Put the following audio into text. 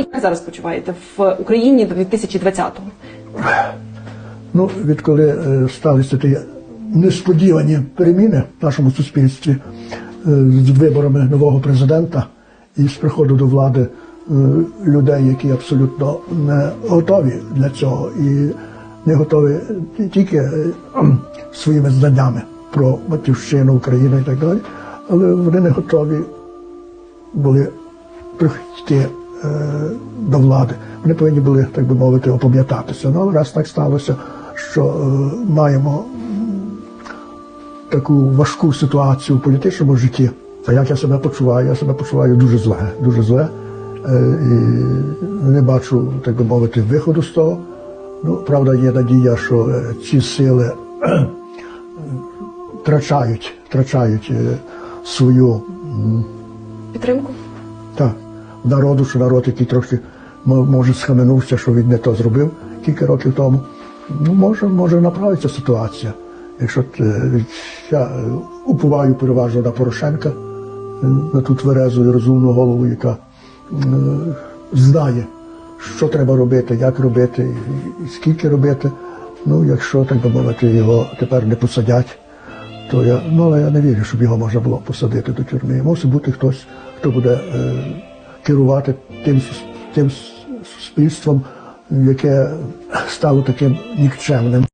Як зараз почуваєте в Україні до 2020-го? Ну, відколи е, сталися ті несподівані переміни в нашому суспільстві е, з виборами нового президента і з приходу до влади е, людей, які абсолютно не готові для цього і не готові тільки своїми знаннями про батьківщину, Україну і так далі, але вони не готові були прийти до влади. Вони повинні були, так би мовити, опам'ятатися. Ну, але раз так сталося, що е, маємо таку важку ситуацію в політичному житті. А як я себе почуваю? Я себе почуваю дуже зле, дуже зле. Е, і не бачу, так би мовити, виходу з того. Ну, правда, є надія, що е, ці сили втрачають, втрачають е, свою Підтримку? так, народу, що народ, який трохи може схаменувся, що він не то зробив кілька років тому. Ну, може, може направиться ситуація. Якщо е, я е, уповаю переважно на Порошенка, е, на ту тверезу і розумну голову, яка знає, що треба робити, як робити і скільки робити. Ну, якщо, так би мовити, його тепер не посадять, то я, ну, але я не вірю, щоб його можна було посадити до тюрми. Мусить бути хтось, хто буде е, керувати тим, тим суспільством, яке стало таким нікчемним.